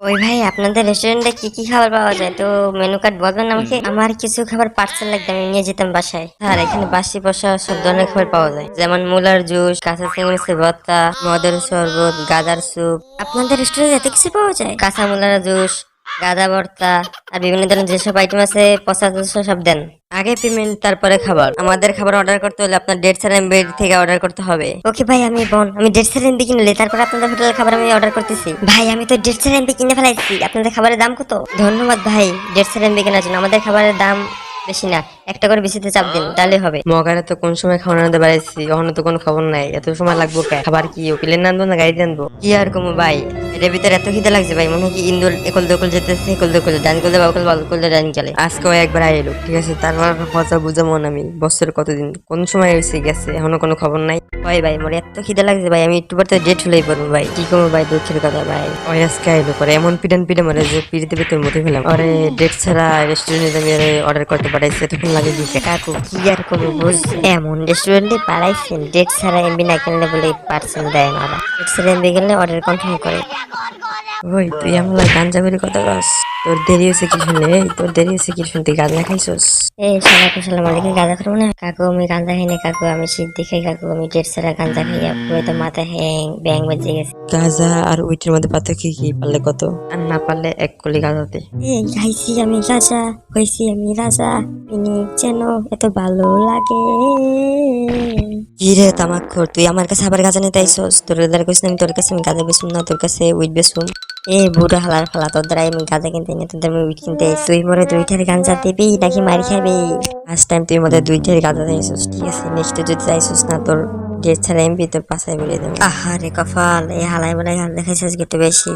ওই ভাই আপনাদের রেস্টুরেন্টে কি কি খাবার পাওয়া যায়? তো মেনু কার্ড বলবেন আমাকে? আমার কিছু খাবার পার্সেল লাগবে আমি নিয়ে যেতাম বাসায়। আর এখানে বাসি পোষা সব ধরনের খাবার পাওয়া যায়। যেমন মুলার জুস কাঁচা চিংড়ি ভর্তা মদের শরবত গাদার স্যুপ। আপনাদের রেস্টুরেন্টে এত কিছু পাওয়া যায়? কাঁচা মুলার জুস গাদা ভর্তা আর বিভিন্ন ধরনের যেসব আইটেম আছে পচা টচা সব দেন। আগে পেমেন্ট তারপরে খাবার। আমাদের খাবার অর্ডার করতে হলে আপনার ডেট বেড থেকে অর্ডার করতে হবে। ওকে ভাই আমি বোন আমি ডেট বি কিনলে তারপর আপনাদের হোটেলের খাবার আমি অর্ডার করতেছি। ভাই আমি তো ডেট সেভেন বি কিনে ফেলাইছি। আপনাদের খাবারের দাম কত? ধন্যবাদ ভাই ডেট সেভেন বি কেনার জন্য। আমাদের খাবারের দাম বেশি না। একটা করে বেশিতে চাপ দিন তাহলে হবে। মগারে তো কোন সময় খাওয়ানো আনতে পারাইছি কখনো তো কোনো খবর নাই। এত সময় লাগবো খাবার কি? উকিলের আনব না গাড়ি আনব কি আর কমু ভাই? এটার ভিতরে এত খিদে লাগছে ভাই মনে হয় কি ইন্দুর একল দকল যেতেছে একল দকল ডান করলে বাকল বাকল ডান চলে। আজকেও একবার আইলো ঠিক আছে? তারপর কথা বুঝা মন আমি বছর কতদিন কোন সময় হয়েছে গেছে এখনও কোনো খবর নাই? ভাই ভাই মোর এত খিদে লাগছে ভাই আমি একটু পর তো ডেট হলেই পড়ব ভাই। কি করব ভাই দুঃখের কথা ভাই? ওই আজকে আইলো পরে এমন পিডান পিডে মারে যে পিড়িতে ভিতর মতো ফেলাম। আরে ডেট ছাড়া রেস্টুরেন্টে আমি অর্ডার করতে পারাইছি এতক্ষণ লাগে দিছে কাকু কি আর করব বুঝ এমন রেস্টুরেন্টে পাড়াইছেন ডেট ছাড়া এমবি না কিনলে বলে পার্সেল দেয় না ডেট ছাড়া এমবি কিনলে অর্ডার কনফার্ম করে। ওই তুই আমার গাঞ্জা কথা কস তোর দেরি হয়েছে কি শুনে? তোর দেরি হয়েছে কি শুনতে? গাঁজা খাইছস? এই শালা কুশলা মালিকের গাঁজা খাব না? কাকু আমি গাঁজা খাই না কাকু আমি শীত দেখে কাকু আমি ডেট ছাড়া গাঁজা খাই পুরো তো মাথা হ্যাং ব্যাং বাজে গেছে। গাঁজা আর উইটের মধ্যে পার্থক্য কি? পারলে কত? আর না পারলে এক কলি গাঁজাতে এই খাইছি আমি রাজা হয়েছি আমি রাজা তিনি যেন এত ভালো লাগে। কি রে তামাক তুই আমার কাছে আবার গাঁজা নিতে আইসস তোর দাঁড় কইস আমি তোর কাছে আমি গাঁজা বেসুম না তোর কাছে উইট বেসুম এ বুড়ো হালার ফালা, তোদের আমি গাঁজা কিনতে নি তোদের আমি উইট কিনতে তুই মরে দুইটার গাঁজা দিবি নাকি মারি খাবি? ফার্স্ট টাইম তুই মধ্যে দুইটার গাঁজা দিয়েছিস, ঠিক আছে? নেক্সট যদি চাইছিস না, তোর ডেট ছাড়া এমবি তোর পাশে বেরিয়ে আহা রে কফাল এই হালাই বলে হাল দেখাইছিস একটু বেশি।